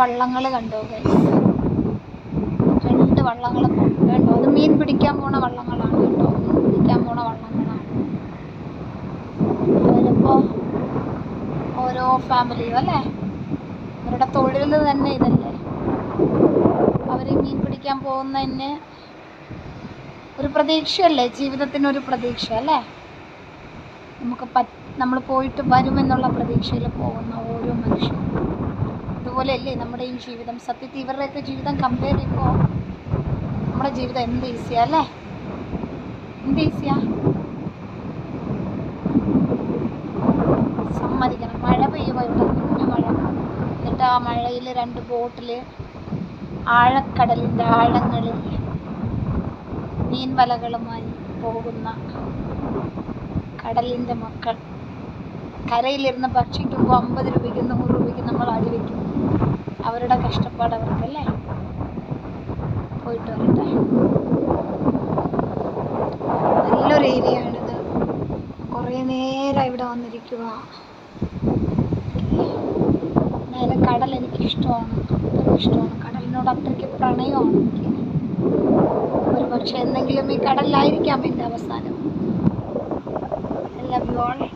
വള്ളങ്ങൾ കണ്ടോ. രണ്ട് വള്ളങ്ങൾ കണ്ടോ. അത് മീൻ പിടിക്കാൻ പോണ വള്ളങ്ങളാണ് കേട്ടോ. മീൻ പിടിക്കാൻ പോണ വള്ളങ്ങളാണ്. അവരിപ്പോ ഓരോ ഫാമിലിയും അല്ലേ? അവരുടെ തൊഴിൽ തന്നെ ഇതല്ലേ? അവർ മീൻ പിടിക്കാൻ പോകുന്നതിന് ഒരു പ്രതീക്ഷയല്ലേ? ജീവിതത്തിനൊരു പ്രതീക്ഷ അല്ലേ? നമുക്ക് പ നമ്മൾ പോയിട്ട് വരുമെന്നുള്ള പ്രതീക്ഷയിൽ പോകുന്ന ഓരോ മനുഷ്യരും. അതുപോലെയല്ലേ നമ്മുടെ ഈ ജീവിതം? സത്യത്തിൽ ഇവരുടെയൊക്കെ ജീവിതം കമ്പയർ ചെയ്യുമ്പോൾ നമ്മുടെ ജീവിതം എന്ത് ഈസിയാ അല്ലേ? എന്ത് ഈസിയാ സമ്മതിക്കണം. മഴ പെയ്യുമ്പോൾ ഇവിടെ കുഞ്ഞു മഴ. എന്നിട്ട് ആ മഴയിൽ രണ്ട് ബോട്ടിൽ ആഴക്കടലിന്റെ ആഴങ്ങളിൽ മീൻവലകളുമായി പോകുന്ന കടലിന്റെ മക്കൾ. കരയിലിരുന്ന് ഭക്ഷിക്കുമ്പോൾ അമ്പത് രൂപയ്ക്ക് നൂറ് രൂപയ്ക്ക് നമ്മൾ അടി വയ്ക്കും. അവരുടെ കഷ്ടപ്പാട് അവർക്കല്ലേ? പോയിട്ട് വരട്ടെ. നല്ലൊരു ഏരിയയാണിത്. കുറേ നേരം ഇവിടെ വന്നിരിക്കുക. നേരെ കടൽ എനിക്ക് ഇഷ്ടമാണ് അത്രയും ഇഷ്ടമാണ്. കടലിനോട് അത്രയ്ക്ക് പ്രണയമാണ് എനിക്ക്. ഒരു പക്ഷെ എന്തെങ്കിലും ഈ കടലിലായിരിക്കാം എന്റെ അവസാനം. Love you all